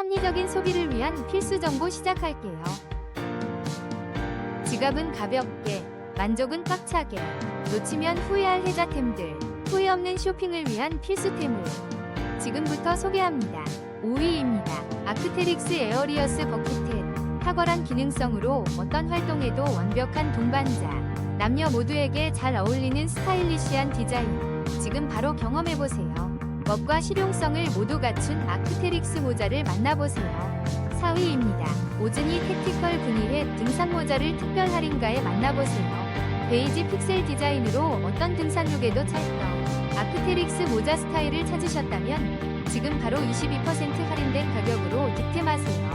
합리적인 소비를 위한 필수 정보 시작할게요. 지갑은 가볍게, 만족은 꽉차게, 놓치면 후회할 혜자템들, 후회 없는 쇼핑을 위한 필수템을 지금부터 소개합니다. 5위입니다. 아크테릭스 에어리어스 버크텐. 탁월한 기능성으로 어떤 활동에도 완벽한 동반자. 남녀 모두에게 잘 어울리는 스타일리시한 디자인. 지금 바로 경험해보세요. 멋과 실용성을 모두 갖춘 아크테릭스 모자를 만나보세요. 4위입니다. 오즈니 택티컬 분이의 등산 모자를 특별 할인가에 만나보세요. 베이지 픽셀 디자인으로 어떤 등산룩에도 찰떡. 아크테릭스 모자 스타일을 찾으셨다면 지금 바로 22% 할인된 가격으로 득템하세요.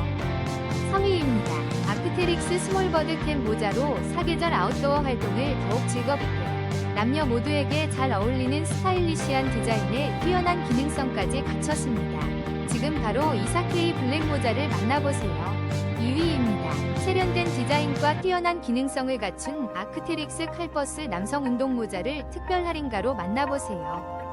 3위입니다. 아크테릭스 스몰버드 캠 모자로 사계절 아웃도어 활동을 더욱 즐겁게 남녀 모두에게 잘 어울리는 스타일리시한 디자인에 뛰어난 기능성까지 갖췄습니다. 지금 바로 이사케이 블랙 모자를 만나보세요. 2위입니다. 세련된 디자인과 뛰어난 기능성을 갖춘 아크테릭스 칼버스 남성 운동 모자를 특별 할인가로 만나보세요.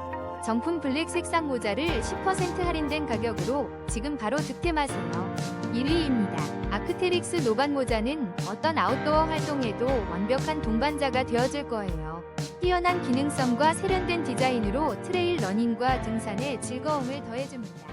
정품 블랙 색상 모자를 10% 할인된 가격으로 지금 바로 득템하세요. 1위입니다. 아크테릭스 노반 모자는 어떤 아웃도어 활동에도 완벽한 동반자가 되어줄 거예요. 뛰어난 기능성과 세련된 디자인으로 트레일 러닝과 등산에 즐거움을 더해줍니다.